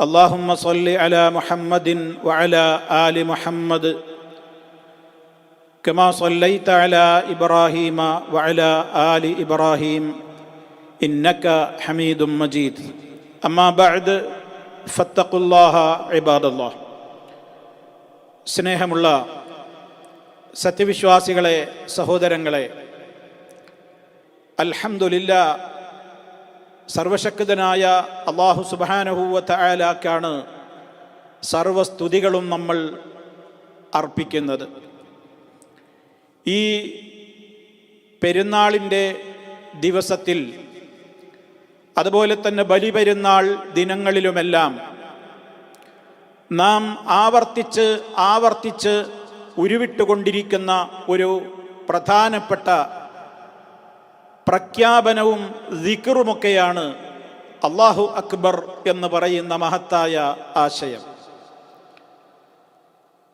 اللهم صل على محمد وعلى آل محمد كما صليت على إبراهيم وعلى آل إبراهيم إنك حميد مجيد أما بعد فاتقوا الله عباد الله സ്നേഹമുള്ള സത്യവിശ്വാസികളെ സഹോദരങ്ങളെ അൽഹംദുലില്ല സർവശക്തനായ അള്ളാഹു സുബാനഹൂവത്ത ആലാക്കാണ് സർവസ്തുതികളും നമ്മൾ അർപ്പിക്കുന്നത്. ഈ പെരുന്നാളിന്റെ ദിവസത്തിൽ അതുപോലെ തന്നെ ബലിപെരുന്നാൾ ദിനങ്ങളിലുമെല്ലാം നാം ആവർത്തിച്ച് ആവർത്തിച്ച് ഉരുവിട്ടുകൊണ്ടിരിക്കുന്ന ഒരു പ്രധാനപ്പെട്ട പ്രഖ്യാപനവും ദിക്റുമൊക്കെയാണ് അള്ളാഹു അക്ബർ എന്ന് പറയുന്ന മഹത്തായ ആശയം.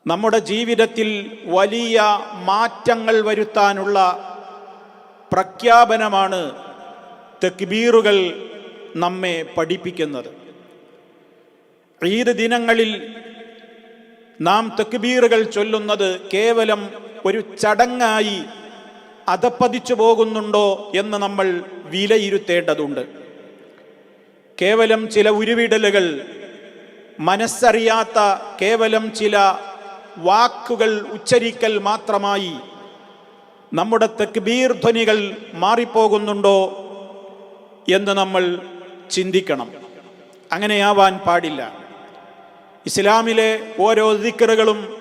നമ്മുടെ ജീവിതത്തിൽ വലിയ മാറ്റങ്ങൾ വരുത്താനുള്ള പ്രഖ്യാപനമാണ് തെക്ബീറുകൾ നമ്മെ പഠിപ്പിക്കുന്നത്. ഈദ് ദിനങ്ങളിൽ നാം തെക്ബീറുകൾ ചൊല്ലുന്നത് കേവലം ഒരു ചടങ്ങായി അധപ്പതിച്ചു പോകുന്നുണ്ടോ എന്ന് നമ്മൾ വിലയിരുത്തേണ്ടതുണ്ട്. കേവലം ചില ഉരുവിടലുകൾ മനസ്സറിയാത്ത കേവലം ചില വാക്കുകൾ ഉച്ചരിക്കൽ മാത്രമായി നമ്മുടെ തെക്ബീർ ധ്വനികൾ മാറിപ്പോകുന്നുണ്ടോ എന്ന് നമ്മൾ ചിന്തിക്കണം. അങ്ങനെയാവാൻ പാടില്ല. ഇസ്ലാമിലെ ഓരോ ദിക്കറുകളും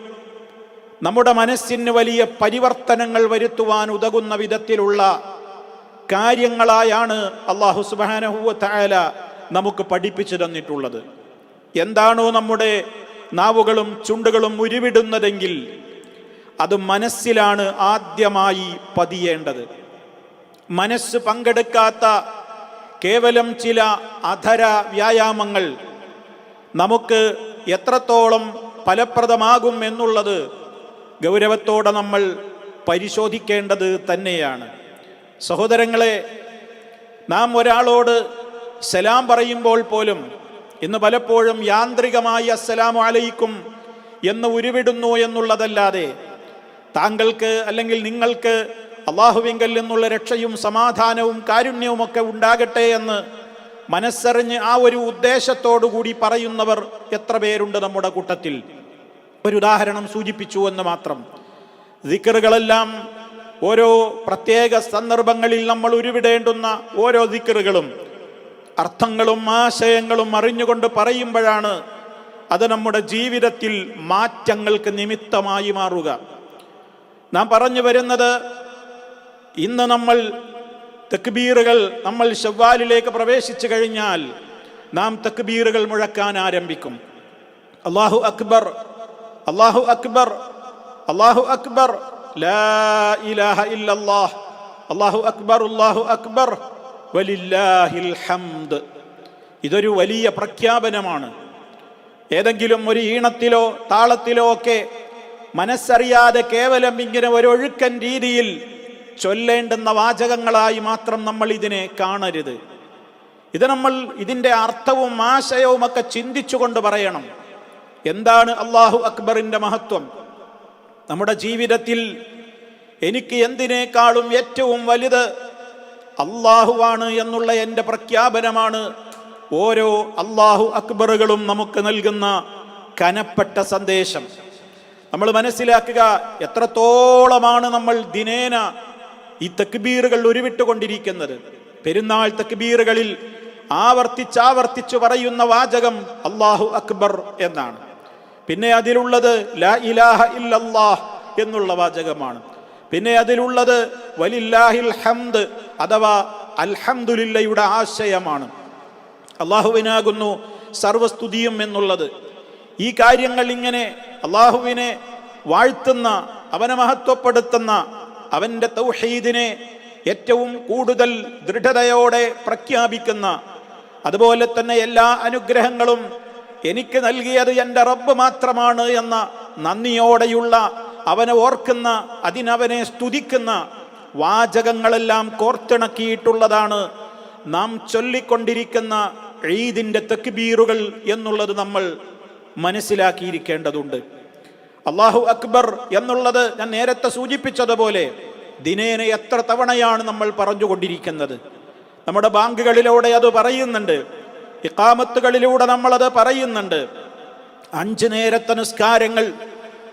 നമ്മുടെ മനസ്സിന് വലിയ പരിവർത്തനങ്ങൾ വരുത്തുവാൻ ഉതകുന്ന വിധത്തിലുള്ള കാര്യങ്ങളായാണ് അള്ളാഹു സുബാനഹുവ തായാല നമുക്ക് പഠിപ്പിച്ചു തന്നിട്ടുള്ളത്. എന്താണോ നമ്മുടെ നാവുകളും ചുണ്ടുകളും ഉരുവിടുന്നതെങ്കിൽ അത് മനസ്സിലാണ് ആദ്യമായി പതിയേണ്ടത്. മനസ്സ് പങ്കെടുക്കാത്ത കേവലം ചില അധര വ്യായാമങ്ങൾ നമുക്ക് എത്രത്തോളം ഫലപ്രദമാകും എന്നുള്ളത് ഗൗരവത്തോടെ നമ്മൾ പരിശോധിക്കേണ്ടത് തന്നെയാണ്. സഹോദരങ്ങളെ നാം ഒരാളോട് സലാം പറയുമ്പോൾ പോലും ഇന്ന് പലപ്പോഴും യാന്ത്രികമായി അസ്സലാമു അലൈക്കും എന്ന് ഉരുവിടുന്നു എന്നുള്ളതല്ലാതെ താങ്കൾക്ക് അല്ലെങ്കിൽ നിങ്ങൾക്ക് അള്ളാഹുവിങ്കൽ നിന്നുള്ള രക്ഷയും സമാധാനവും കാരുണ്യവും ഒക്കെ ഉണ്ടാകട്ടെ എന്ന് മനസ്സറിഞ്ഞ് ആ ഒരു ഉദ്ദേശത്തോടു കൂടി പറയുന്നവർ എത്ര പേരുണ്ട് നമ്മുടെ കൂട്ടത്തിൽ? ഒരു ഉദാഹരണം സൂചിപ്പിച്ചു എന്ന് മാത്രം. ദിക്കറുകളെല്ലാം ഓരോ പ്രത്യേക സന്ദർഭങ്ങളിൽ നമ്മൾ ഉരുവിടേണ്ടുന്ന ഓരോ ദിക്കറുകളും അർത്ഥങ്ങളും ആശയങ്ങളും അറിഞ്ഞുകൊണ്ട് പറയുമ്പോഴാണ് അത് നമ്മുടെ ജീവിതത്തിൽ മാറ്റങ്ങൾക്ക് നിമിത്തമായി മാറുക. നാം പറഞ്ഞു വരുന്നത് ഇന്ന് നമ്മൾ തെക്ബീറുകൾ നമ്മൾ ഷവ്വാലിലേക്ക് പ്രവേശിച്ചു കഴിഞ്ഞാൽ നാം തെക്ബീറുകൾ മുഴക്കാൻ ആരംഭിക്കും. അള്ളാഹു അക്ബർ അള്ളാഹു അക്ബർ അള്ളാഹു അക്ബർ അള്ളാഹു അക്ബർ അള്ളാഹു അക്ബർ വലില്ലാഹിൽ ഹംദ്. ഇതൊരു വലിയ പ്രഖ്യാപനമാണ്. ഏതെങ്കിലും ഒരു ഈണത്തിലോ താളത്തിലോ ഒക്കെ മനസ്സറിയാതെ കേവലം ഇങ്ങനെ ഒരൊഴുക്കൻ രീതിയിൽ ചൊല്ലേണ്ടുന്ന വാചകങ്ങളായി മാത്രം നമ്മൾ ഇതിനെ കാണരുത്. ഇത് നമ്മൾ ഇതിന്റെ അർത്ഥവും ആശയവും ഒക്കെ ചിന്തിച്ചുകൊണ്ട് പറയണം. എന്താണ് അള്ളാഹു അക്ബറിന്റെ മഹത്വം? നമ്മുടെ ജീവിതത്തിൽ എനിക്ക് എന്തിനേക്കാളും ഏറ്റവും വലുത് അള്ളാഹുവാണ് എന്നുള്ള എന്റെ പ്രഖ്യാപനമാണ് ഓരോ അള്ളാഹു അക്ബറുകളും നമുക്ക് നൽകുന്ന കനപ്പെട്ട സന്ദേശം. നമ്മൾ മനസ്സിലാക്കുക എത്രത്തോളമാണ് നമ്മൾ ദിനേന ഈ തക്ബീറുകൾ ഉരുവിട്ടുകൊണ്ടിരിക്കുന്നത്. പെരുന്നാൾ തക്ബീറുകളിൽ ആവർത്തിച്ചാവർത്തിച്ചു പറയുന്ന വാചകം അള്ളാഹു അക്ബർ എന്നാണ്. പിന്നെ അതിലുള്ളത് ലാ ഇലാഹ ഇല്ലല്ലാഹ് എന്നുള്ള വാചകമാണ്. പിന്നെ അതിലുള്ളത് വലില്ലാഹിൽ ഹംദ് അഥവാ അൽഹംദുലില്ലയുടെ ആശയമാണ്. അള്ളാഹുവിനാകുന്നു സർവസ്തുതിയും എന്നുള്ളത്. ഈ കാര്യങ്ങൾ ഇങ്ങനെ അള്ളാഹുവിനെ വാഴ്ത്തുന്ന അവനെ മഹത്വപ്പെടുത്തുന്ന അവന്റെ തൗഹീദിനെ ഏറ്റവും കൂടുതൽ ദൃഢതയോടെ പ്രഖ്യാപിക്കുന്ന അതുപോലെ തന്നെ എല്ലാ അനുഗ്രഹങ്ങളും എനിക്ക് നൽകിയത് എന്റെ റബ്ബ് മാത്രമാണ് എന്ന നന്ദിയോടെയുള്ള അവനെ ഓർക്കുന്ന അതിനവനെ സ്തുതിക്കുന്ന വാചകങ്ങളെല്ലാം കോർത്തിണക്കിയിട്ടുള്ളതാണ് നാം ചൊല്ലിക്കൊണ്ടിരിക്കുന്ന ഈദിന്റെ തെക്കുബീറുകൾ എന്നുള്ളത് നമ്മൾ മനസ്സിലാക്കിയിരിക്കേണ്ടതുണ്ട്. അള്ളാഹു അക്ബർ എന്നുള്ളത് ഞാൻ നേരത്തെ സൂചിപ്പിച്ചതുപോലെ ദിനേനെ എത്ര തവണയാണ് നമ്മൾ പറഞ്ഞുകൊണ്ടിരിക്കുന്നത്. നമ്മുടെ ബാങ്കുകളിലൂടെ അത് പറയുന്നുണ്ട്. ഇക്കാമത്തുകളിലൂടെ നമ്മളത് പറയുന്നുണ്ട്. അഞ്ച് നേരത്തെ നിസ്കാരങ്ങൾ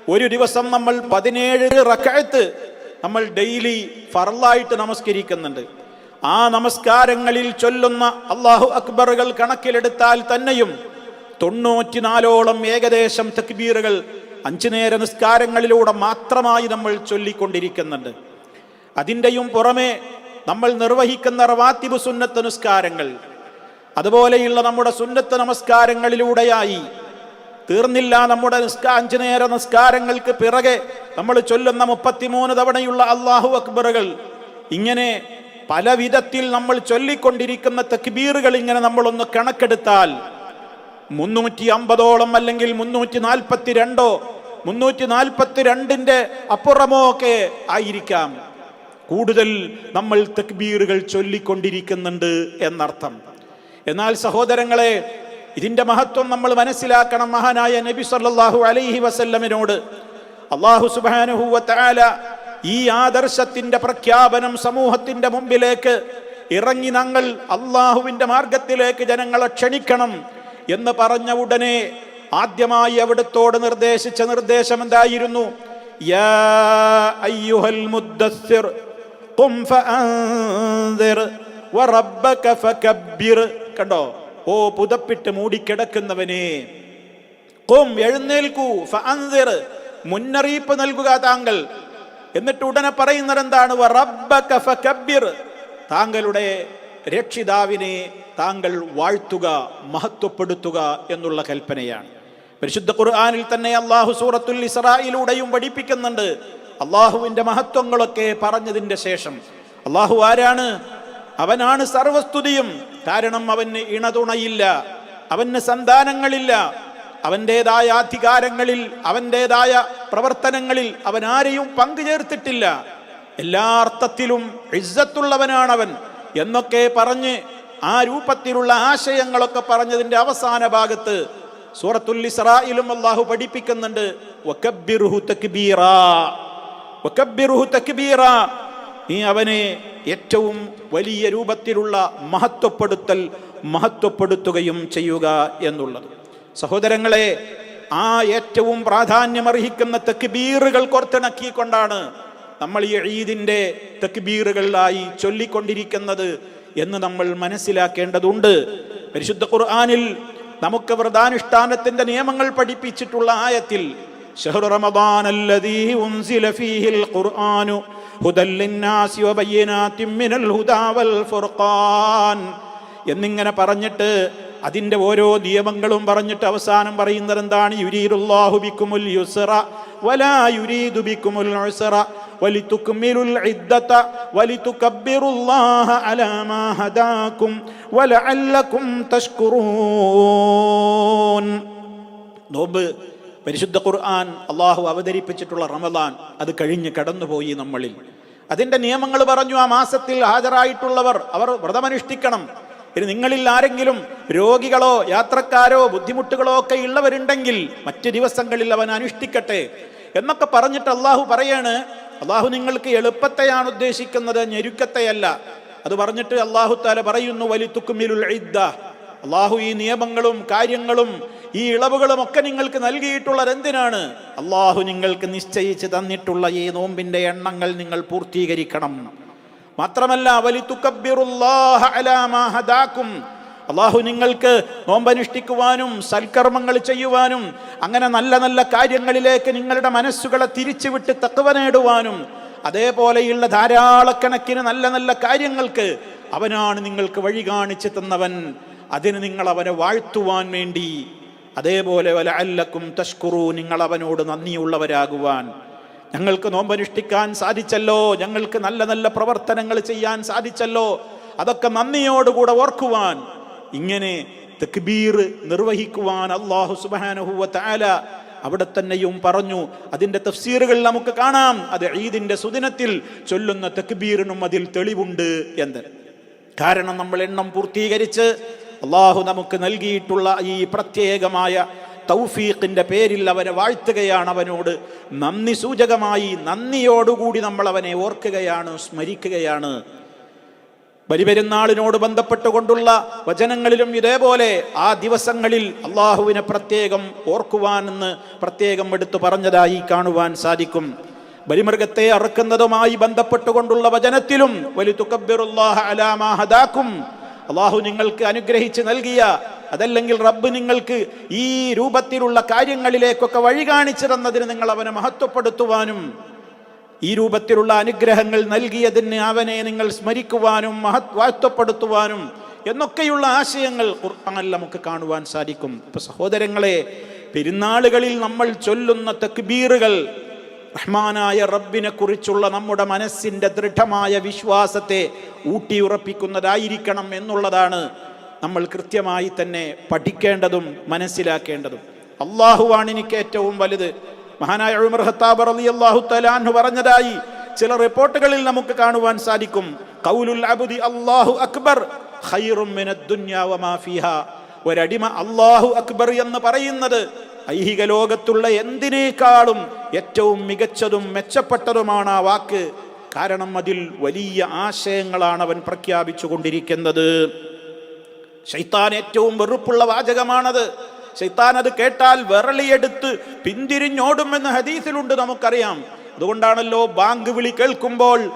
ഒരു ദിവസം നമ്മൾ പതിനേഴ് റക്കഴത്ത് നമ്മൾ ഡെയിലി ഫറലായിട്ട് നമസ്കരിക്കുന്നുണ്ട്. ആ നമസ്കാരങ്ങളിൽ ചൊല്ലുന്ന അള്ളാഹു അക്ബറുകൾ കണക്കിലെടുത്താൽ തന്നെയും തൊണ്ണൂറ്റിനാലോളം ഏകദേശം തക്ബീറുകൾ അഞ്ചു നേര നിസ്കാരങ്ങളിലൂടെ മാത്രമായി നമ്മൾ ചൊല്ലിക്കൊണ്ടിരിക്കുന്നുണ്ട്. അതിന്റെയും പുറമെ നമ്മൾ നിർവഹിക്കുന്ന റവാത്തിബ് സുന്നത്ത് നിസ്കാരങ്ങൾ അതുപോലെയുള്ള നമ്മുടെ സുന്നത്ത് നമസ്കാരങ്ങളിലൂടെയായി തീർന്നില്ല നമ്മുടെ അഞ്ചു നേര നിസ്കാരങ്ങൾക്ക് പിറകെ നമ്മൾ ചൊല്ലുന്ന മുപ്പത്തിമൂന്ന് തവണയുള്ള അള്ളാഹു അക്ബറുകൾ. ഇങ്ങനെ പല വിധത്തിൽ നമ്മൾ ചൊല്ലിക്കൊണ്ടിരിക്കുന്ന തക്ബീറുകൾ ഇങ്ങനെ നമ്മളൊന്ന് കണക്കെടുത്താൽ മുന്നൂറ്റി അമ്പതോളം അല്ലെങ്കിൽ മുന്നൂറ്റി നാൽപ്പത്തി രണ്ടോ മുന്നൂറ്റി നാൽപ്പത്തി രണ്ടിന്റെ അപ്പുറമോ ഒക്കെ ആയിരിക്കാം. കൂടുതൽ നമ്മൾ തക്ബീറുകൾ ചൊല്ലിക്കൊണ്ടിരിക്കുന്നുണ്ട് എന്നർത്ഥം. എന്നാൽ സഹോദരങ്ങളെ ഇതിന്റെ മഹത്വം നമ്മൾ മനസ്സിലാക്കണം മഹാനായ നബി സല്ലാഹു അലൈഹി വസല്ലമിനോട്. അള്ളാഹു സുബ്ഹാനഹു വതആല ഈ ആദർശത്തിന്റെ പ്രഖ്യാപനം സമൂഹത്തിന്റെ മുമ്പിലേക്ക് ഇറങ്ങി ഞങ്ങൾ അള്ളാഹുവിന്റെ മാർഗത്തിലേക്ക് ജനങ്ങളെ ക്ഷണിക്കണം എന്ന് പറഞ്ഞ ഉടനെ ആദ്യമായി അവിടുത്തോട് നിർദ്ദേശിച്ച നിർദ്ദേശം എന്തായിരുന്നു? യാ കണ്ടോ? ഓ പുതപ്പിട്ട് മൂടിക്കിടക്കുന്നവനെ ഖും എഴുന്നേൽക്കൂ. മുന്നറിയിപ്പ് നൽകുക താങ്കൾ. എന്നിട്ട് ഉടനെ പറയുന്നത് എന്താണ്? വറബ്ബക ഫകബ്ബിർ താങ്കളുടെ രക്ഷിതാവിനെ താങ്കൾ വാഴ്ത്തുക മഹത്വപ്പെടുത്തുക എന്നുള്ള കൽപ്പനയാണ്. പരിശുദ്ധ ഖുർആാനിൽ തന്നെ അള്ളാഹു സൂറത്തുൽ ഇസ്രായിലൂടെയും പഠിപ്പിക്കുന്നുണ്ട്. അള്ളാഹുവിന്റെ മഹത്വങ്ങളൊക്കെ പറഞ്ഞതിന്റെ ശേഷം. അള്ളാഹു ആരാണ്? അവനാണ് സർവസ്തുതിയും. കാരണം അവന് ഇണതുണയില്ല അവന് സന്താനങ്ങളില്ല അവന്റെതായ അധികാരങ്ങളിൽ അവന്റെതായ പ്രവർത്തനങ്ങളിൽ അവൻ ആരെയും പങ്കുചേർത്തിട്ടില്ല എല്ലാ അർത്ഥത്തിലും ഇസ്സത്തുള്ളവനാണവൻ എന്നൊക്കെ പറഞ്ഞ് ആ രൂപത്തിലുള്ള ആശയങ്ങളൊക്കെ പറഞ്ഞതിന്റെ അവസാന ഭാഗത്ത് സൂറത്തുൽ ഇസ്രായിലും അള്ളാഹു പഠിപ്പിക്കുന്നുണ്ട്. നീ അവനെ ഏറ്റവും വലിയ രൂപത്തിലുള്ള മഹത്വപ്പെടുത്തൽ മഹത്വപ്പെടുത്തുകയും ചെയ്യുക എന്നുള്ളത്. സഹോദരങ്ങളെ ആ ഏറ്റവും പ്രാധാന്യമർഹിക്കുന്ന തെക്കുബീറുകൾ കോർത്തിണക്കിക്കൊണ്ടാണ് നമ്മൾ ഈ ഈദിന്റെ തെക്കുബീറുകളിലായി ചൊല്ലിക്കൊണ്ടിരിക്കുന്നത് എന്ന് നമ്മൾ മനസ്സിലാക്കേണ്ടതുണ്ട്. പരിശുദ്ധ ഖുർആാനിൽ നമുക്ക് വ്രതാനുഷ്ഠാനത്തിന്റെ നിയമങ്ങൾ പഠിപ്പിച്ചിട്ടുള്ള ആയത്തിൽ ഷഹ്റു റമദാൻ അല്ലദീ ഉൻസില ഫീഹിൽ ഖുർആനു هدى للناس وبينات من الهدى والفرقان എന്നിങ്ങനെ പറഞ്ഞിട്ട് അതിൻ്റെ ഓരോ നിയമങ്ങളും പറഞ്ഞിട്ട് അവസാനം പറയുന്നത് എന്താണ് യുരീദുല്ലാഹു ബിക്കുമുൽ യുസ്റ വലാ യുരീദു ബിക്കുമുൽ ഉസ്റ വലിതുക്മിലുൽ ഇദ്ദത വലിതുകബ്ബിറുല്ലാഹ അലാ മാ ഹദാകും വലഅല്ലകും തഷ്കുറൂൻ നോമ്പ് പരിശുദ്ധ ഖുർആൻ അള്ളാഹു അവതരിപ്പിച്ചിട്ടുള്ള റമദാൻ അത് കഴിഞ്ഞ് കടന്നുപോയി നമ്മളിൽ. അതിന്റെ നിയമങ്ങൾ പറഞ്ഞു ആ മാസത്തിൽ ഹാജരായിട്ടുള്ളവർ അവർ വ്രതമനുഷ്ഠിക്കണം. ഇനി നിങ്ങളിൽ ആരെങ്കിലും രോഗികളോ യാത്രക്കാരോ ബുദ്ധിമുട്ടുകളോ ഒക്കെ ഉള്ളവരുണ്ടെങ്കിൽ മറ്റു ദിവസങ്ങളിൽ അവൻ അനുഷ്ഠിക്കട്ടെ എന്നൊക്കെ പറഞ്ഞിട്ട് അള്ളാഹു പറയാണ് അള്ളാഹു നിങ്ങൾക്ക് എളുപ്പത്തെയാണ് ഉദ്ദേശിക്കുന്നത് ഞെരുക്കത്തെയല്ല. അത് പറഞ്ഞിട്ട് അള്ളാഹു താല പറയുന്നു വലിത്തുക്കുമിലുൽ ഇദ്ദ. അള്ളാഹു ഈ നിയമങ്ങളും കാര്യങ്ങളും ഈ ഇളവുകളും ഒക്കെ നിങ്ങൾക്ക് നൽകിയിട്ടുള്ളത് എന്തിനാണ് അള്ളാഹു നിങ്ങൾക്ക് നിശ്ചയിച്ച് തന്നിട്ടുള്ള ഈ നോമ്പിന്റെ എണ്ണങ്ങൾ നിങ്ങൾ പൂർത്തീകരിക്കണം. മാത്രമല്ല ഹദാക്കും അള്ളാഹു നിങ്ങൾക്ക് നോമ്പനുഷ്ഠിക്കുവാനും സൽക്കർമ്മങ്ങൾ ചെയ്യുവാനും അങ്ങനെ നല്ല നല്ല കാര്യങ്ങളിലേക്ക് നിങ്ങളുടെ മനസ്സുകളെ തിരിച്ചുവിട്ട് തക്കവ നേടുവാനും അതേപോലെയുള്ള ധാരാളക്കണക്കിന് നല്ല നല്ല കാര്യങ്ങൾക്ക് അവനാണ് നിങ്ങൾക്ക് വഴി കാണിച്ചു തന്നവൻ. അതിന് നിങ്ങൾ അവനെ വാഴ്ത്തുവാൻ വേണ്ടി അതേപോലെ വലഅല്ലക്കും തഷ്കുറു നിങ്ങൾ അവനോട് നന്ദിയുള്ളവരാകുവാൻ. ഞങ്ങൾക്ക് നോമ്പനുഷ്ഠിക്കാൻ സാധിച്ചല്ലോ ഞങ്ങൾക്ക് നല്ല നല്ല പ്രവർത്തനങ്ങൾ ചെയ്യാൻ സാധിച്ചല്ലോ അതൊക്കെ നന്ദിയോടുകൂടെ ഓർക്കുവാൻ. ഇങ്ങനെ തക്ബീർ നിർവഹിക്കുവാൻ അള്ളാഹു സുബാനഹുവ താല അവിടെ തന്നെയും പറഞ്ഞു. അതിന്റെ തഫ്സീറുകൾ നമുക്ക് കാണാം. അത് ഈദിന്റെ സുദിനത്തിൽ ചൊല്ലുന്ന തക്ബീറിനും അതിൽ തെളിവുണ്ട് എന്ന്. കാരണം നമ്മൾ എണ്ണം പൂർത്തീകരിച്ച് അള്ളാഹു നമുക്ക് നൽകിയിട്ടുള്ള ഈ പ്രത്യേകമായ തൗഫീഖിന്റെ പേരിൽ അവനെ വാഴ്ത്തുകയാണ് അവനോട്. നന്ദി സൂചകമായി നന്ദിയോടുകൂടി നമ്മൾ അവനെ ഓർക്കുകയാണ് സ്മരിക്കുകയാണ്. ബലിപെരുന്നാളിനോട് ബന്ധപ്പെട്ടുകൊണ്ടുള്ള വചനങ്ങളിലും ഇതേപോലെ ആ ദിവസങ്ങളിൽ അള്ളാഹുവിനെ പ്രത്യേകം ഓർക്കുവാനെന്ന് പ്രത്യേകം എടുത്തു പറഞ്ഞതായി കാണുവാൻ സാധിക്കും. ബലിമൃഗത്തെ അറുക്കുന്നതുമായി ബന്ധപ്പെട്ടുകൊണ്ടുള്ള വചനത്തിലും വലി തുക്കബിറുല്ലാഹ അലാമാ ഹദാക്കും അള്ളാഹു നിങ്ങൾക്ക് അനുഗ്രഹിച്ച് നൽകിയ അതല്ലെങ്കിൽ റബ്ബ് നിങ്ങൾക്ക് ഈ രൂപത്തിലുള്ള കാര്യങ്ങളിലേക്കൊക്കെ വഴി കാണിച്ചു തന്നതിന് നിങ്ങൾ അവനെ മഹത്വപ്പെടുത്തുവാനും ഈ രൂപത്തിലുള്ള അനുഗ്രഹങ്ങൾ നൽകിയതിന് അവനെ നിങ്ങൾ സ്മരിക്കുവാനും മഹത്വാത്വപ്പെടുത്തുവാനും എന്നൊക്കെയുള്ള ആശയങ്ങൾ നമുക്ക് കാണുവാൻ സാധിക്കും. ഇപ്പൊ സഹോദരങ്ങളെ പെരുന്നാളുകളിൽ നമ്മൾ ചൊല്ലുന്ന തക്ബീറുകൾ റഹ്മാനായ റബ്ബിനെ കുറിച്ചുള്ള നമ്മുടെ മനസ്സിന്റെ ദൃഢമായ വിശ്വാസത്തെ ഊട്ടിയുറപ്പിക്കുന്നതായിരിക്കണം എന്നുള്ളതാണ് നമ്മൾ കൃത്യമായി തന്നെ പഠിക്കേണ്ടതും മനസ്സിലാക്കേണ്ടതും. അള്ളാഹുവാണ് എനിക്ക് ഏറ്റവും വലുത്. മഹാനായ ഉമർ ഖത്താബ് റളിയല്ലാഹു തആലാഹു പറഞ്ഞതായി ചില റിപ്പോർട്ടുകളിൽ നമുക്ക് കാണുവാൻ സാധിക്കും. ഖൗലുൽ അബ്ദി അല്ലാഹു അക്ബർ ഹൈറും ഒരടിമ അള്ളാഹു അക്ബർ എന്ന് പറയുന്നത് ഐഹിക ലോകത്തുള്ള എന്തിനേക്കാളും ഏറ്റവും മികച്ചതും മെച്ചപ്പെട്ടതുമാണ് ആ വാക്ക്. കാരണം അതിൽ വലിയ ആശയങ്ങളാണ് അവൻ പ്രഖ്യാപിച്ചു കൊണ്ടിരിക്കുന്നത് ശൈത്താൻ ഏറ്റവും വെറുപ്പുള്ള വാചകമാണത്. ശൈത്താൻ അത് കേട്ടാൽ വിറളിയെടുത്ത് പിന്തിരിഞ്ഞോടുമെന്ന് ഹദീസിലുണ്ട് നമുക്കറിയാം. അതുകൊണ്ടാണല്ലോ ബാങ്ക് വിളി കേൾക്കുമ്പോൾ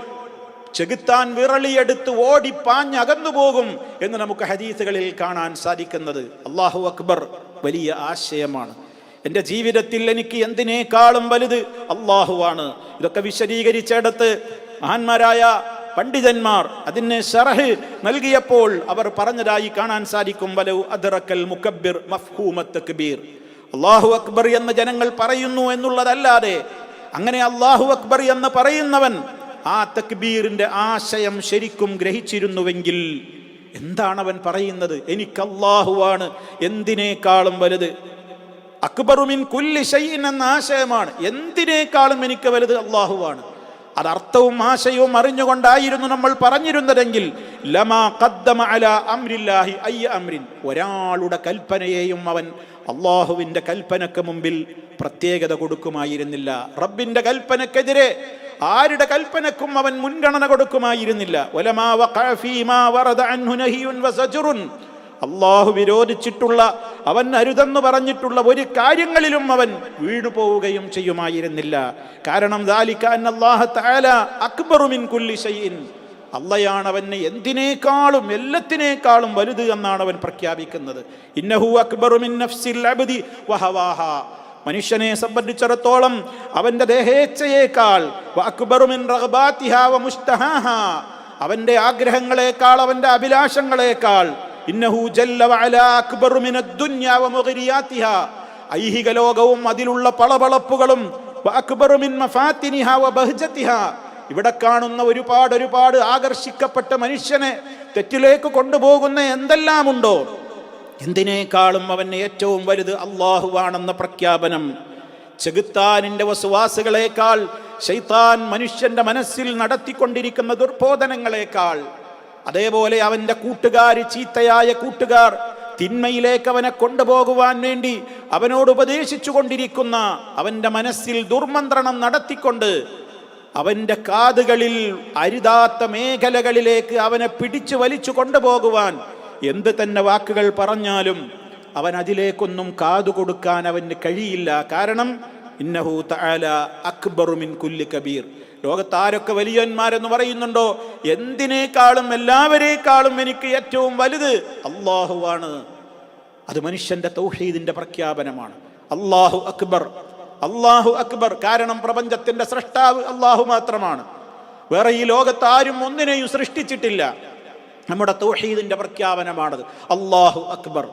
ചെകുത്താൻ വിറളിയെടുത്ത് ഓടി പാഞ്ഞകന്നു പോകും എന്ന് നമുക്ക് ഹദീസുകളിൽ കാണാൻ സാധിക്കുന്നത്. അള്ളാഹു അക്ബർ വലിയ ആശയമാണ്. എന്റെ ജീവിതത്തിൽ എനിക്ക് എന്തിനേക്കാളും വലുത് അള്ളാഹുവാണ്. ഇതൊക്കെ വിശദീകരിച്ചെടുത്ത് മഹാന്മാരായ പണ്ഡിതന്മാർ അതിന് ഷറഹ് നൽകിയപ്പോൾ അവർ പറഞ്ഞതായി കാണാൻ സാധിക്കും. വലു അദ്റക്കൽ മുക്കബിർ മഫ്ഹൂമത്ത് കബീർ അള്ളാഹു അക്ബർ എന്ന് ജനങ്ങൾ പറയുന്നു എന്നുള്ളതല്ലാതെ അങ്ങനെ അള്ളാഹു അക്ബർ എന്ന് പറയുന്നവൻ ആ തക്ബീറിന്റെ ആശയം ശരിക്കും ഗ്രഹിച്ചിരുന്നുവെങ്കിൽ എന്താണ് അവൻ പറയുന്നത്? എനിക്ക് അള്ളാഹുവാണ് എന്തിനേക്കാളും വലുത്? അക്ബറുമിൻ കുല്ലി ഷൈൻ എന്ന ആശയമാണ്. എന്തിനേക്കാളും എനിക്ക് വലുത് അള്ളാഹുവാണ് അത് അർത്ഥവും ആശയവും അറിഞ്ഞുകൊണ്ടായിരുന്നു നമ്മൾ പറഞ്ഞിരുന്നതെങ്കിൽ അംരില്ലാഹി അയ്യ ഒരാളുടെ കൽപ്പനയെയും അവൻ അള്ളാഹുവിന്റെ കൽപ്പനക്ക് മുമ്പിൽ പ്രത്യേകത കൊടുക്കുമായിരുന്നില്ല. റബ്ബിന്റെ കൽപ്പനക്കെതിരെ ആരുടെ കൽപ്പനക്കും അവൻ മുൻഗണന കൊടുക്കുമായിരുന്നില്ല. ഒലമാ വറദ അൻഹു വസജുറുൻ വസജറുൻ അള്ളാഹു വിരോധിച്ചിട്ടുള്ള അവൻ അരുതെന്ന് പറഞ്ഞിട്ടുള്ള ഒരു കാര്യങ്ങളിലും അവൻ വീണു പോവുകയും ചെയ്യുമായിരുന്നില്ല. കാരണം അക്ബറുമിൻ കുല്ലി ഷൈഇൻ. അള്ളയാണ് അവന് എന്തിനേക്കാളും എല്ലാത്തിനേക്കാളും വലുത് എന്നാണ് അവൻ പ്രഖ്യാപിക്കുന്നത്. ഇന്നഹു അക്ബറുമിൻ നഫ്സിൽ അബ്ദി വഹവാഹ. മനുഷ്യനെ സംബന്ധിച്ചിടത്തോളം അവന്റെ ദേഹേച്ഛയേക്കാൾ അക്ബറുമിൻ റഹബാത്തിഹാവ വ അവന്റെ ആഗ്രഹങ്ങളെക്കാൾ അവന്റെ അഭിലാഷങ്ങളെക്കാൾ ഇന്നഹു ജല്ല വഅല അക്ബറു ദുനിയാ ഐഹിക ലോകവും അതിലുള്ള പളപളപ്പുകളും അക്ബറു മിൻ മഫാത്തിനിഹാ വബഹ്ജതിഹാ ഇവിടെ കാണുന്ന ഒരുപാട് ഒരുപാട് ആകർഷിക്കപ്പെട്ട മനുഷ്യനെ തെറ്റിലേക്ക് കൊണ്ടുപോകുന്ന എന്തെല്ലാമുണ്ടോ? എന്തിനേക്കാളും അവൻ ഏറ്റവും വലുത് അള്ളാഹുവാണെന്ന പ്രഖ്യാപനം. ചെകുത്താനിന്റെ വസുവാസുകളേക്കാൾ ശൈത്താൻ മനുഷ്യന്റെ മനസ്സിൽ നടത്തിക്കൊണ്ടിരിക്കുന്ന ദുർബോധനങ്ങളെക്കാൾ അതേപോലെ അവന്റെ കൂട്ടുകാർ ചീത്തയായ കൂട്ടുകാർ തിന്മയിലേക്ക് അവനെ കൊണ്ടുപോകുവാൻ വേണ്ടി അവനോട് ഉപദേശിച്ചു കൊണ്ടിരിക്കുന്ന അവന്റെ മനസ്സിൽ ദുർമന്ത്രണം നടത്തിക്കൊണ്ട് അവന്റെ കാതുകളിൽ അരുതാത്ത മേഖലകളിലേക്ക് അവനെ പിടിച്ചു വലിച്ചു കൊണ്ടുപോകുവാൻ എന്ത് തന്നെ വാക്കുകൾ പറഞ്ഞാലും അവൻ അതിലേക്കൊന്നും കാതു കൊടുക്കാൻ അവന് കഴിയില്ല. കാരണം ഇന്നഹു തആല അക്ബറുമിൻ കുല്ലി കബീർ. ലോകത്ത് ആരൊക്കെ വലിയന്മാരെന്ന് പറയുന്നുണ്ടോ? എന്തിനേക്കാളും എല്ലാവരേക്കാളും എനിക്ക് ഏറ്റവും വലുത് അള്ളാഹുവാണ് അത് മനുഷ്യന്റെ തൗഹീദിന്റെ പ്രഖ്യാപനമാണ്. അള്ളാഹു അക്ബർ അള്ളാഹു അക്ബർ. കാരണം പ്രപഞ്ചത്തിന്റെ സൃഷ്ടാവ് അള്ളാഹു മാത്രമാണ്. വേറെ ഈ ലോകത്ത് ആരും ഒന്നിനെയും സൃഷ്ടിച്ചിട്ടില്ല. നമ്മുടെ തൗഹീദിന്റെ പ്രഖ്യാപനമാണത്. അള്ളാഹു അക്ബർ.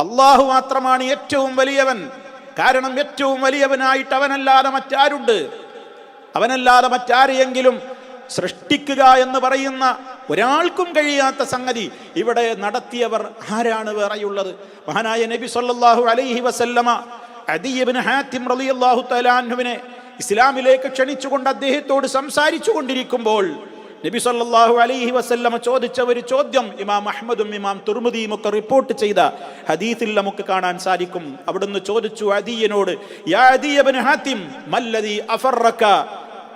അള്ളാഹു മാത്രമാണ് ഏറ്റവും വലിയവൻ. കാരണം ഏറ്റവും വലിയവനായിട്ട് അവനല്ലാതെ മറ്റാരുണ്ട്? അവനല്ലാതെ മറ്റാരെയെങ്കിലും സൃഷ്ടിക്കുക എന്ന് പറയുന്ന ഒരാൾക്കും കഴിയാത്ത സംഗതി. ഇവിടെ നടത്തിയവർ ആരാണ് വേറെയുള്ളത്? മഹാനായ നബി സല്ലാഹു അലൈഹി വസല്ലമ തലാൻഹുവിനെ ഇസ്ലാമിലേക്ക് ക്ഷണിച്ചുകൊണ്ട് അദ്ദേഹത്തോട് സംസാരിച്ചു കൊണ്ടിരിക്കുമ്പോൾ നബി സല്ലാഹു അലൈഹി വസല്ലമ ചോദിച്ച ഒരു ചോദ്യം ഇമാം അഹമ്മദും ഇമാം തുർമുദിയും ഒക്കെ റിപ്പോർട്ട് ചെയ്ത ഹദീസിൽ നമുക്ക് കാണാൻ സാധിക്കും. അവിടുന്ന് ചോദിച്ചു അദിയനോട് യാ അദീയബിൻ ഹാത്തിം മല്ലദി അഫറക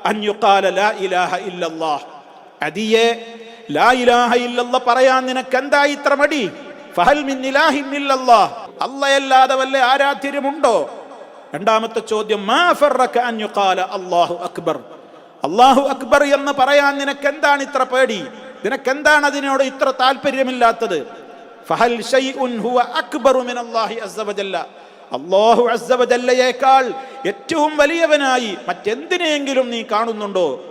അൻ യുഖാല ലാ ഇലാഹ ഇല്ലല്ലാഹ്. അദിയെ ലാ ഇലാഹ ഇല്ലല്ലാഹ് പറയാൻ നിനക്ക് എന്താ ഇത്ര മടി? ഫഹൽ മിൻ ഇലാഹിൻ ഇല്ലല്ലാഹ്. അല്ലാഹയല്ലാതെ വല്ല ആരാധ്യരുമുണ്ടോ? രണ്ടാമത്തെ ചോദ്യം മാ ഫർറക അൻ യുഖാല അല്ലാഹു അക്ബർ? അല്ലാഹു അക്ബർ എന്ന് പറയാൻ നിനക്ക് എന്താണ് ഇത്ര പേടി? നിനക്ക് എന്താണ് അതിനോട് ഇത്ര താല്പര്യമില്ലാത്തത്? ഫഹൽ ഷൈഉൻ ഹുവ അക്ബറു മിൻ അല്ലാഹി അസ്സ അല്ലാഹു അസ്സ ഏറ്റവും വലിയവനായി മറ്റെന്തിനെയെങ്കിലും നീ കാണുന്നുണ്ടോ?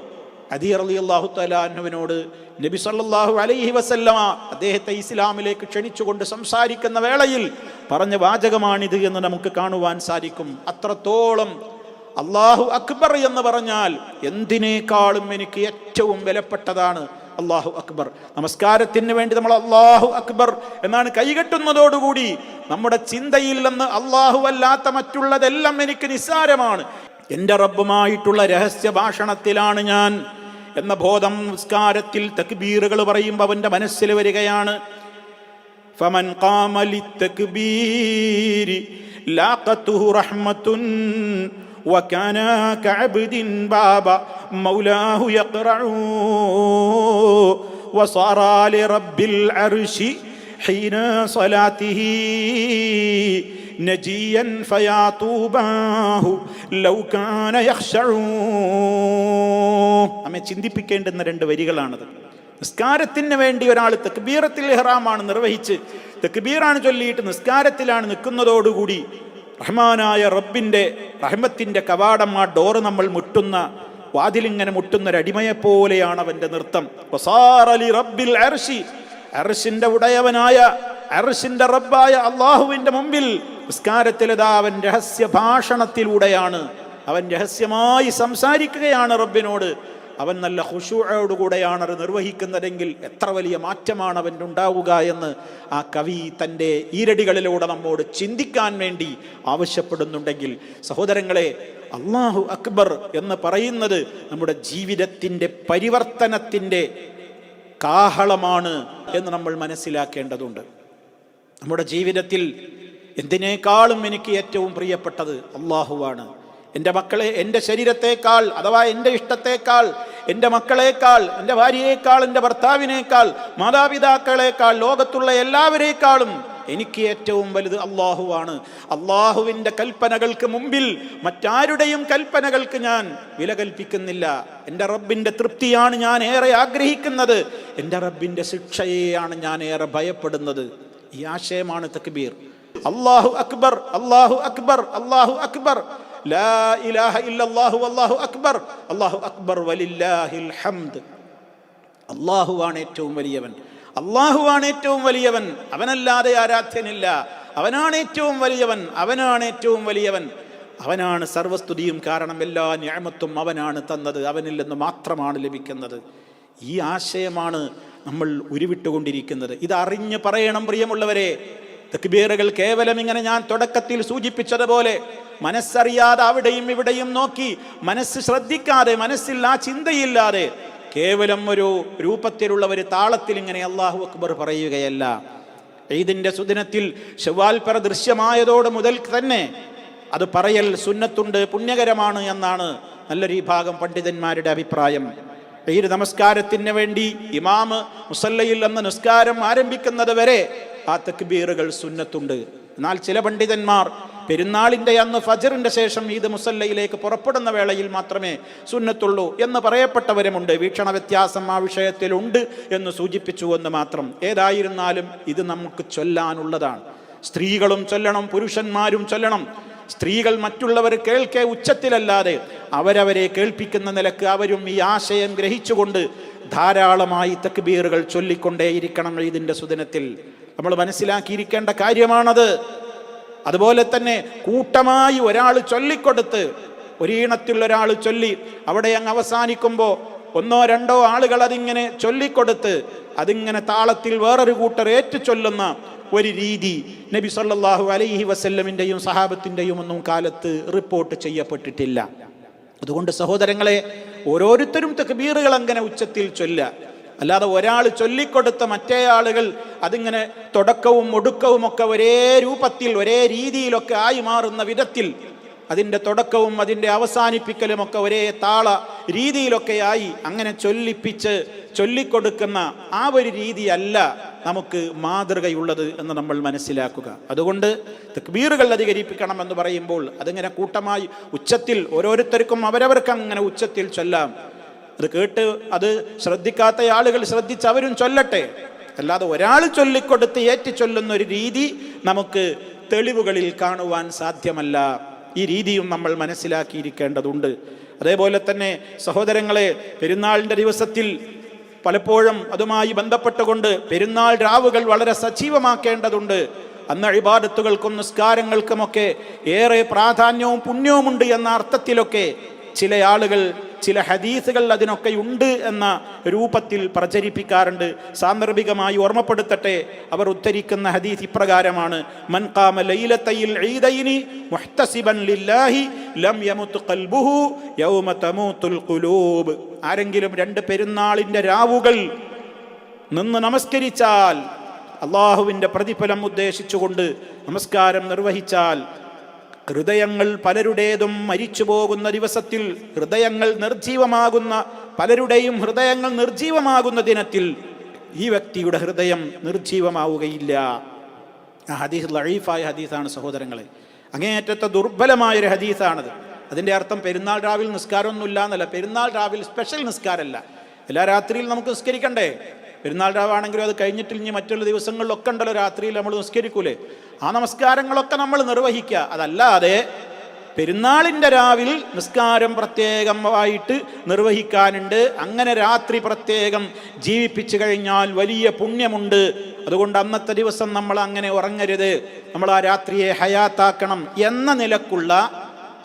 അദി അലി അള്ളാഹു തലാഹുവിനോട് നബി സല്ലാഹു അലൈഹി വസല്ലമ അദ്ദേഹത്തെ ഇസ്ലാമിലേക്ക് ക്ഷണിച്ചുകൊണ്ട് സംസാരിക്കുന്ന വേളയിൽ പറഞ്ഞ വാചകമാണിത് എന്ന് നമുക്ക് കാണുവാൻ സാധിക്കും. അത്രത്തോളം അള്ളാഹു അക്ബർ എന്ന് പറഞ്ഞാൽ എന്തിനേക്കാളും എനിക്ക് ഏറ്റവും വിലപ്പെട്ടതാണ്. അള്ളാഹു അക്ബർ നമസ്കാരത്തിന് വേണ്ടി നമ്മൾ അള്ളാഹു അക്ബർ എന്നാണ് കൈകെട്ടുന്നതോടുകൂടി നമ്മുടെ ചിന്തയിൽ നിന്ന് അള്ളാഹു അല്ലാത്ത മറ്റുള്ളതെല്ലാം എനിക്ക് നിസ്സാരമാണ് എൻ്റെ റബ്ബുമായിട്ടുള്ള രഹസ്യ ഭാഷണത്തിലാണ് ഞാൻ എന്ന ബോധം നമസ്കാരത്തിൽ തക്ബീറുകൾ പറയുമ്പോൾ അവൻ്റെ മനസ്സിൽ വരികയാണ് فمن قام للتكبير لاقته رحمة وكان كعبد باب مولاه يقرع وصار لرب العرش حين صلاته نجيا فيا طوباه لو كان يخشع നമ്മെ ചിന്തിപ്പിക്കേണ്ടുന്ന രണ്ട് വരികളാണത് നിസ്കാരത്തിന് വേണ്ടി ഒരാൾ തെക്ബീറത്തിൽ ഇഹ്റാമാണ് നിർവഹിച്ച് തെക്ബീറാണ് ചൊല്ലിയിട്ട് നിസ്കാരത്തിലാണ് നിൽക്കുന്നതോടുകൂടി റഹ്മാനായ റബ്ബിന്റെ റഹ്മത്തിന്റെ കവാടം ആ ഡോറ് നമ്മൾ മുട്ടുന്ന വാതിലിങ്ങനെ മുട്ടുന്ന ഒരു പോലെയാണ് അവന്റെ നൃത്തം. അലി റബ്ബിൽ അർഷി അർഷിന്റെ ഉടയവനായ അർഷിന്റെ റബ്ബായ അള്ളാഹുവിന്റെ മുമ്പിൽ നിസ്കാരത്തിലതാ അവൻ രഹസ്യ ഭാഷണത്തിലൂടെയാണ് അവൻ രഹസ്യമായി സംസാരിക്കുകയാണ് റബ്ബിനോട്. അവൻ നല്ല ഹുഷൂഴോടുകൂടെയാണ് അത് നിർവഹിക്കുന്നതെങ്കിൽ എത്ര വലിയ മാറ്റമാണ് അവന്റെ ഉണ്ടാവുക എന്ന് ആ കവി തന്റെ ഈരടികളിലൂടെ നമ്മോട് ചിന്തിക്കാൻ വേണ്ടി ആവശ്യപ്പെടുന്നുണ്ടെങ്കിൽ സഹോദരങ്ങളെ അള്ളാഹു അക്ബർ എന്ന് പറയുന്നത് നമ്മുടെ ജീവിതത്തിന്റെ പരിവർത്തനത്തിന്റെ കാഹളമാണ് എന്ന് നമ്മൾ മനസ്സിലാക്കേണ്ടതുണ്ട്. നമ്മുടെ ജീവിതത്തിൽ എന്തിനേക്കാളും എനിക്ക് ഏറ്റവും പ്രിയപ്പെട്ടത് അള്ളാഹുവാണ് എന്റെ മക്കളെ എന്റെ ശരീരത്തേക്കാൾ അഥവാ എന്റെ ഇഷ്ടത്തേക്കാൾ എന്റെ മക്കളേക്കാൾ എന്റെ ഭാര്യയേക്കാൾ എന്റെ ഭർത്താവിനേക്കാൾ മാതാപിതാക്കളേക്കാൾ ലോകത്തുള്ള എല്ലാവരേക്കാളും എനിക്ക് ഏറ്റവും വലുത് അള്ളാഹുവാണ്. അള്ളാഹുവിന്റെ കൽപ്പനകൾക്ക് മുമ്പിൽ മറ്റാരുടെയും കൽപ്പനകൾക്ക് ഞാൻ വില കൽപ്പിക്കുന്നില്ല. എന്റെ റബ്ബിന്റെ തൃപ്തിയാണ് ഞാൻ ഏറെ ആഗ്രഹിക്കുന്നത്. എന്റെ റബ്ബിന്റെ ശിക്ഷയെയാണ് ഞാൻ ഏറെ ഭയപ്പെടുന്നത്. ഈ ആശയമാണ് തക്ബീർ. അള്ളാഹു അക്ബർ അള്ളാഹു അക്ബർ അള്ളാഹു അക്ബർ. ലാ ഇലാഹ ഇല്ലല്ലാഹു അല്ലാഹു അക്ബർ. അല്ലാഹു അക്ബർ വലില്ലാഹിൽ ഹംദ്. അള്ളാഹുവാണ് ഏറ്റവും വലിയവൻ. അള്ളാഹുവാണ് ഏറ്റവും വലിയവൻ. അവനല്ലാതെ ആരാധ്യനില്ല. അവനാണ് ഏറ്റവും വലിയവൻ. അവനാണ് ഏറ്റവും വലിയവൻ. അവനാണ് സർവസ്തുതിയും കാരണം എല്ലാ ഞാമത്തും അവനാണ് തന്നത്. അവനിൽ നിന്ന് മാത്രമാണ് ലഭിക്കുന്നത്. ഈ ആശയമാണ് നമ്മൾ ഉരുവിട്ടുകൊണ്ടിരിക്കുന്നത്. ഇത് അറിഞ്ഞ് പറയണം പ്രിയമുള്ളവരെ. തക്ബീറുകൾ കേവലം ഇങ്ങനെ ഞാൻ തുടക്കത്തിൽ സൂചിപ്പിച്ചതുപോലെ മനസ്സറിയാതെ അവിടെയും ഇവിടെയും നോക്കി മനസ്സ് ശ്രദ്ധിക്കാതെ മനസ്സിൽ ആ ചിന്തയില്ലാതെ കേവലം ഒരു രൂപത്തിലുള്ള ഒരു താളത്തിൽ ഇങ്ങനെ അള്ളാഹു അക്ബർ പറയുകയല്ല. ഈദിന്റെ സുദിനത്തിൽ ശവാൽപ്പറ ദൃശ്യമായതോട് മുതൽ തന്നെ അത് പറയൽ സുന്നത്തുണ്ട് പുണ്യകരമാണ് എന്നാണ് നല്ലൊരു ഭാഗം പണ്ഡിതന്മാരുടെ അഭിപ്രായം. ഈദ് നമസ്കാരത്തിന് വേണ്ടി ഇമാമ് മുസല്ലയിൽ എന്ന നിസ്കാരം ആരംഭിക്കുന്നത് വരെ ആ തക്ബീറുകൾ സുന്നത്തുണ്ട്. എന്നാൽ ചില പണ്ഡിതന്മാർ പെരുന്നാളിന്റെ അന്ന് ഫജറിന്റെ ശേഷം ഈദ് മുസല്ലയിലേക്ക് പുറപ്പെടുന്ന വേളയിൽ മാത്രമേ സുന്നത്തുള്ളൂ എന്ന് പറയപ്പെട്ടവരുമുണ്ട്. വീക്ഷണ വ്യത്യാസം ആ വിഷയത്തിലുണ്ട് എന്ന് സൂചിപ്പിച്ചു എന്ന് മാത്രം. ഏതായിരുന്നാലും ഇത് നമുക്ക് ചൊല്ലാനുള്ളതാണ്. സ്ത്രീകളും ചൊല്ലണം പുരുഷന്മാരും ചൊല്ലണം. സ്ത്രീകൾ മറ്റുള്ളവർ കേൾക്കെ ഉച്ചത്തിലല്ലാതെ അവരവരെ കേൾപ്പിക്കുന്ന നിലയ്ക്ക് അവരും ഈ ആശയം ഗ്രഹിച്ചുകൊണ്ട് ധാരാളമായി തക്ബീറുകൾ ചൊല്ലിക്കൊണ്ടേയിരിക്കണം ഇതിന്റെ സുദിനത്തിൽ. നമ്മൾ മനസ്സിലാക്കിയിരിക്കേണ്ട കാര്യമാണത്. അതുപോലെ തന്നെ കൂട്ടമായി ഒരാൾ ചൊല്ലിക്കൊടുത്ത് ഒരീണത്തിൽ ഒരാൾ ചൊല്ലി അവിടെ അങ്ങ് അവസാനിക്കുമ്പോൾ ഒന്നോ രണ്ടോ ആളുകൾ അതിങ്ങനെ ചൊല്ലിക്കൊടുത്ത് അതിങ്ങനെ താളത്തിൽ വേറൊരു കൂട്ടർ ഏറ്റു ചൊല്ലുന്ന ഒരു രീതി നബി സല്ലാഹു അലൈഹി വസല്ലമിന്റെയും സഹാബത്തിന്റെയും ഒന്നും കാലത്ത് റിപ്പോർട്ട് ചെയ്യപ്പെട്ടിട്ടില്ല. അതുകൊണ്ട് സഹോദരങ്ങളെ ഓരോരുത്തരും തക്ബീറുകൾ അങ്ങനെ ഉച്ചത്തിൽ ചൊല്ല. അല്ലാതെ ഒരാൾ ചൊല്ലിക്കൊടുത്ത മറ്റേ ആളുകൾ അതിങ്ങനെ തുടക്കവും ഒടുക്കവും ഒക്കെ ഒരേ രൂപത്തിൽ ഒരേ രീതിയിലൊക്കെ ആയി മാറുന്ന വിധത്തിൽ അതിന്റെ തുടക്കവും അതിന്റെ അവസാനിപ്പിക്കലും ഒക്കെ ഒരേ താള രീതിയിലൊക്കെയായി അങ്ങനെ ചൊല്ലിപ്പിച്ച് ചൊല്ലിക്കൊടുക്കുന്ന ആ ഒരു രീതിയല്ല നമുക്ക് മാതൃകയുള്ളത് എന്ന് നമ്മൾ മനസ്സിലാക്കുക. അതുകൊണ്ട് തക്ബീറുകൾ അധികരിപ്പിക്കണം എന്ന് പറയുമ്പോൾ അതിങ്ങനെ കൂട്ടമായി ഉച്ചത്തിൽ ഓരോരുത്തർക്കും അവരവർക്ക് അങ്ങനെ ഉച്ചത്തിൽ ചൊല്ലാം. അത് കേട്ട് അത് ശ്രദ്ധിക്കാത്ത ആളുകൾ ശ്രദ്ധിച്ച് അവരും ചൊല്ലട്ടെ. അല്ലാതെ ഒരാൾ ചൊല്ലിക്കൊടുത്ത് ഏറ്റി ചൊല്ലുന്ന ഒരു രീതി നമുക്ക് തെളിവുകളിൽ കാണുവാൻ സാധ്യമല്ല. ഈ രീതിയും നമ്മൾ മനസ്സിലാക്കിയിരിക്കേണ്ടതുണ്ട്. അതേപോലെ തന്നെ സഹോദരങ്ങളെ പെരുന്നാളിന്റെ ദിവസത്തിൽ പലപ്പോഴും അതുമായി ബന്ധപ്പെട്ടുകൊണ്ട് പെരുന്നാൾ രാവുകൾ വളരെ സജീവമാക്കേണ്ടതുണ്ട്. അന്ന് അഴിബാദത്തുകൾക്കും നിസ്കാരങ്ങൾക്കുമൊക്കെ ഏറെ പ്രാധാന്യവും പുണ്യവുമുണ്ട് എന്ന അർത്ഥത്തിലൊക്കെ ചില ആളുകൾ ചില ഹദീസുകൾ അതിനൊക്കെ ഉണ്ട് എന്ന രൂപത്തിൽ പ്രചരിപ്പിക്കാറുണ്ട്. സാന്ദർഭികമായി ഓർമ്മപ്പെടുത്തട്ടെ അവർ ഉദ്ധരിക്കുന്ന ഹദീസ് ഇപ്രകാരമാണ്. മൻ ഈദൈനി മുഹ്തസിബൻ ലില്ലാഹി ലം ഖൽബുഹു യൗമ ആരെങ്കിലും രണ്ട് പെരുന്നാളിന്റെ രാവുകൾ നിന്ന് നമസ്കരിച്ചാൽ അള്ളാഹുവിന്റെ പ്രതിഫലം ഉദ്ദേശിച്ചുകൊണ്ട് നമസ്കാരം നിർവഹിച്ചാൽ ഹൃദയങ്ങൾ പലരുടേതും മരിച്ചു പോകുന്ന ദിവസത്തിൽ ഹൃദയങ്ങൾ നിർജീവമാകുന്ന പലരുടെയും ഹൃദയങ്ങൾ നിർജീവമാകുന്ന ദിനത്തിൽ ഈ വ്യക്തിയുടെ ഹൃദയം നിർജീവമാവുകയില്ല ആ ഹദീസ് ലഴീഫായ ഹദീസാണ് സഹോദരങ്ങളെ. അങ്ങേയറ്റത്തെ ദുർബലമായൊരു ഹദീസാണത്. അതിന്റെ അർത്ഥം പെരുന്നാൾ രാവിൽ നിസ്കാരമൊന്നുമില്ല എന്നല്ല. പെരുന്നാൾ രാവിൽ സ്പെഷ്യൽ നിസ്കാരമല്ല. എല്ലാ രാത്രിയിൽ നമുക്ക് നിസ്കരിക്കണ്ടേ? പെരുന്നാൾ രാവാണെങ്കിലും അത് കഴിഞ്ഞിട്ട് ഇനി മറ്റുള്ള ദിവസങ്ങളിലൊക്കെ ഉണ്ടല്ലോ രാത്രിയിൽ നമ്മൾ നിസ്കരിക്കൂലേ. ആ നമസ്കാരങ്ങളൊക്കെ നമ്മൾ നിർവഹിക്കുക. അതല്ലാതെ പെരുന്നാളിന്റെ രാവിൽ നിസ്കാരം പ്രത്യേകമായിട്ട് നിർവഹിക്കാനുണ്ട്. അങ്ങനെ രാത്രി പ്രത്യേകം ജീവിപ്പിച്ചു കഴിഞ്ഞാൽ വലിയ പുണ്യമുണ്ട്. അതുകൊണ്ട് അന്നത്തെ ദിവസം നമ്മൾ അങ്ങനെ ഉറങ്ങരുത്. നമ്മൾ ആ രാത്രിയെ ഹയാത്താക്കണം എന്ന നിലക്കുള്ള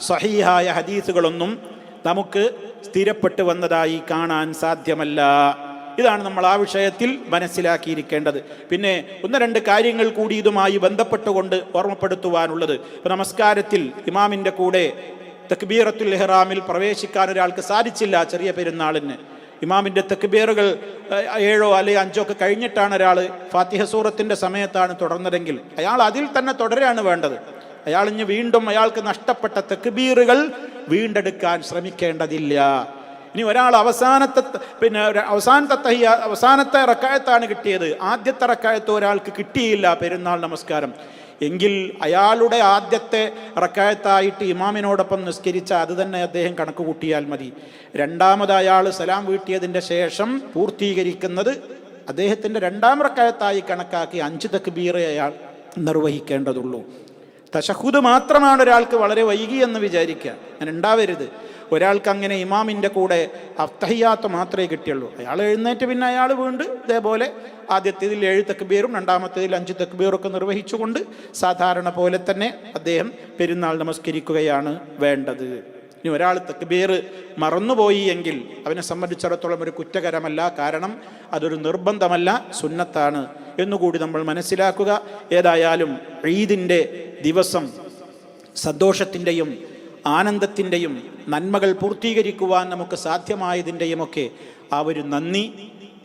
സഹീഹായ ഹദീസുകളൊന്നും നമുക്ക് സ്ഥിരപ്പെട്ടു വന്നതായി കാണാൻ സാധ്യമല്ല. ഇതാണ് നമ്മൾ ആ വിഷയത്തിൽ മനസ്സിലാക്കിയിരിക്കേണ്ടത്. പിന്നെ ഒന്ന് രണ്ട് കാര്യങ്ങൾ കൂടി ഇതുമായി ബന്ധപ്പെട്ടുകൊണ്ട് ഓർമ്മപ്പെടുത്തുവാനുള്ളത്. നമസ്കാരത്തിൽ ഇമാമിന്റെ കൂടെ തക്ബീറത്തുൽ ഇഹ്റാമിൽ പ്രവേശിക്കാൻ ഒരാൾക്ക് സാധിച്ചില്ല ചെറിയ പെരുന്നാളിന്. ഇമാമിന്റെ തക്ബീറുകൾ ഏഴോ അല്ലെങ്കിൽ അഞ്ചോ ഒക്കെ കഴിഞ്ഞിട്ടാണ് ഒരാൾ ഫാത്തിഹ സൂറത്തിന്റെ സമയത്താണ് തുടർന്നതെങ്കിൽ അയാൾ അതിൽ തന്നെ തുടരാണ് വേണ്ടത്. അയാൾ ഇനി വീണ്ടും അയാൾക്ക് നഷ്ടപ്പെട്ട തക്ബീറുകൾ വീണ്ടെടുക്കാൻ ശ്രമിക്കേണ്ടതില്ല. ഇനി ഒരാൾ അവസാനത്തെ പിന്നെ അവസാനത്തെ തയ്യ അവസാനത്തെ റക്കായത്താണ് കിട്ടിയത്. ആദ്യത്തെ റക്കായത്ത് ഒരാൾക്ക് കിട്ടിയില്ല പെരുന്നാൾ നമസ്കാരം. എങ്കിൽ അയാളുടെ ആദ്യത്തെ റക്കായത്തായിട്ട് ഇമാമിനോടൊപ്പം നിസ്കരിച്ച അത് തന്നെ അദ്ദേഹം കണക്ക് കൂട്ടിയാൽ മതി. രണ്ടാമത് അയാൾ സലാം വീട്ടിയതിന്റെ ശേഷം പൂർത്തീകരിക്കുന്നത് അദ്ദേഹത്തിന്റെ രണ്ടാം റക്കായത്തായി കണക്കാക്കി അഞ്ച് തക്ബീറെ അയാൾ നിർവഹിക്കേണ്ടതുള്ളൂ. തശഹുദ് മാത്രമാണ് ഒരാൾക്ക് വളരെ വൈകി എന്ന് വിചാരിക്കുക. അങ്ങനെ ഉണ്ടാവരുത്. ഒരാൾക്ക് അങ്ങനെ ഇമാമിന്റെ കൂടെ അഫ്തഹിയാത്ത് മാത്രമേ കിട്ടിയുള്ളൂ. അയാൾ എഴുന്നേറ്റ് പിന്നെ അയാൾ വീണ്ട് ഇതേപോലെ ആദ്യത്തേതിൽ ഏഴ് തക്ബീറും രണ്ടാമത്തേതിൽ അഞ്ച് തക്ബീറും ഒക്കെ നിർവഹിച്ചുകൊണ്ട് സാധാരണ പോലെ തന്നെ അദ്ദേഹം പെരുന്നാൾ നമസ്കരിക്കുകയാണ് വേണ്ടത്. ഇനി ഒരാൾ തക്ബീർ മറന്നുപോയി എങ്കിൽ അവനെ സംബന്ധിച്ചിടത്തോളം ഒരു കുറ്റകരമല്ല. കാരണം അതൊരു നിർബന്ധമല്ല സുന്നത്താണ് എന്നുകൂടി നമ്മൾ മനസ്സിലാക്കുക. ഏതായാലും ഈദിന്റെ ദിവസം സന്തോഷത്തിന്റെയും ആനന്ദത്തിന്റെയും നന്മകൾ പൂർത്തീകരിക്കുവാൻ നമുക്ക് സാധ്യമായതിന്റെയുമൊക്കെ ആ ഒരു നന്ദി.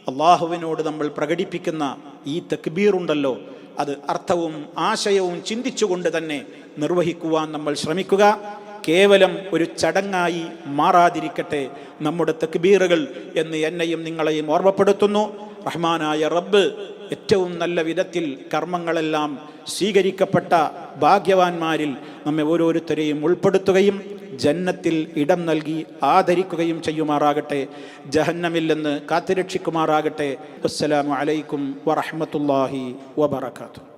അള്ളാഹുവിനോട് നമ്മൾ പ്രകടിപ്പിക്കുന്ന ഈ തക്ബീറുണ്ടല്ലോ അത് അർത്ഥവും ആശയവും ചിന്തിച്ചുകൊണ്ട് തന്നെ നിർവഹിക്കുവാൻ നമ്മൾ ശ്രമിക്കുക. കേവലം ഒരു ചടങ്ങായി മാറാതിരിക്കട്ടെ നമ്മുടെ തക്ബീറുകൾ എന്ന് എന്നെയും നിങ്ങളെയും ഓർമ്മപ്പെടുത്തുന്നു. റഹ്മാനായ റബ്ബ് ഏറ്റവും നല്ല വിധത്തിൽ കർമ്മങ്ങളെല്ലാം സ്വീകരിക്കപ്പെട്ട ഭാഗ്യവാന്മാരിൽ നമ്മെ ഓരോരുത്തരെയും ഉൾപ്പെടുത്തുകയും ജന്നത്തിൽ ഇടം നൽകി ആദരിക്കുകയും ചെയ്യുമാറാകട്ടെ. ജഹന്നമിൽ നിന്ന് കാത്തുരക്ഷിക്കുമാറാകട്ടെ. അസ്സലാമു അലൈക്കും വറഹ്മത്തുള്ളാഹി വബറകാതുഹു.